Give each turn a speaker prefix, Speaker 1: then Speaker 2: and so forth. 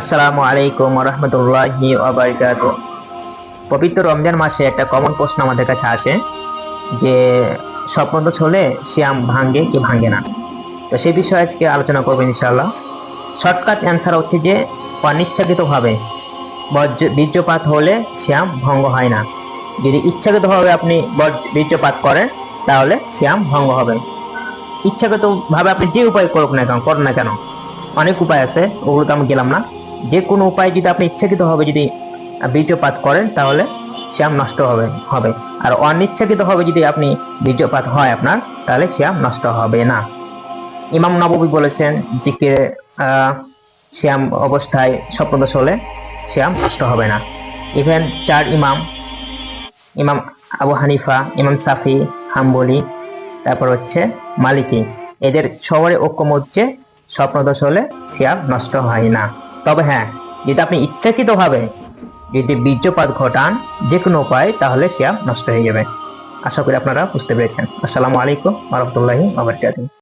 Speaker 1: আসসালামু আলাইকুম রহমতুল্লাহি পবিত্র রমজান মাসে একটা কমন প্রশ্ন আমাদের কাছে আসে যে, স্বপ্ন তো ছলে শ্যাম ভাঙ্গে কি ভাঙ্গে না? তো সেই বিষয়ে আজকে আলোচনা করবেন ইনশাআল্লাহ। শর্টকাট অ্যান্সার হচ্ছে যে, অনিচ্ছাকৃতভাবে বীর্যপাত হলে শ্যাম ভঙ্গ হয় না। যদি ইচ্ছাকৃতভাবে আপনি বীর্যপাত করেন, তাহলে শ্যাম ভঙ্গ হবে। ইচ্ছাকৃতভাবে আপনি যে উপায় করুক না কেন, করেন না কেন, অনেক উপায় আছে ওগুলো তো আমি গেলাম না। যে কোনো উপায় যদি আপনি ইচ্ছাকৃতভাবে যদি বীর্যপাত করেন, তাহলে শ্যাম নষ্ট হবে হবে। আর অনিচ্ছাকৃতভাবে যদি আপনি বীর্যপাত হয় আপনার, তাহলে শ্যাম নষ্ট হবে না। ইমাম নববী বলেছেন যে কে শ্যাম অবস্থায় স্বপ্নদোষ হলে শ্যাম নষ্ট হবে না। ইভেন চার ইমাম ইমাম আবু হানিফা, ইমাম সাফি, হাম্বলি, তারপর হচ্ছে মালিকি, এদের সবারই ঐক্যমত যে স্বপ্নদোষ হলে শ্যাম নষ্ট হয় না। তবে হ্যাঁ যদি আপনি ইচ্ছাকৃতভাবে যদি বীর্যপাত ঘটান যে কোনো উপায়, তাহলে শিয়া নষ্ট হয়ে যাবে। আশা করি আপনারা বুঝতে পেরেছেন। আসসালামু আলাইকুম রহমতুল্লাহি আবরকাতুহ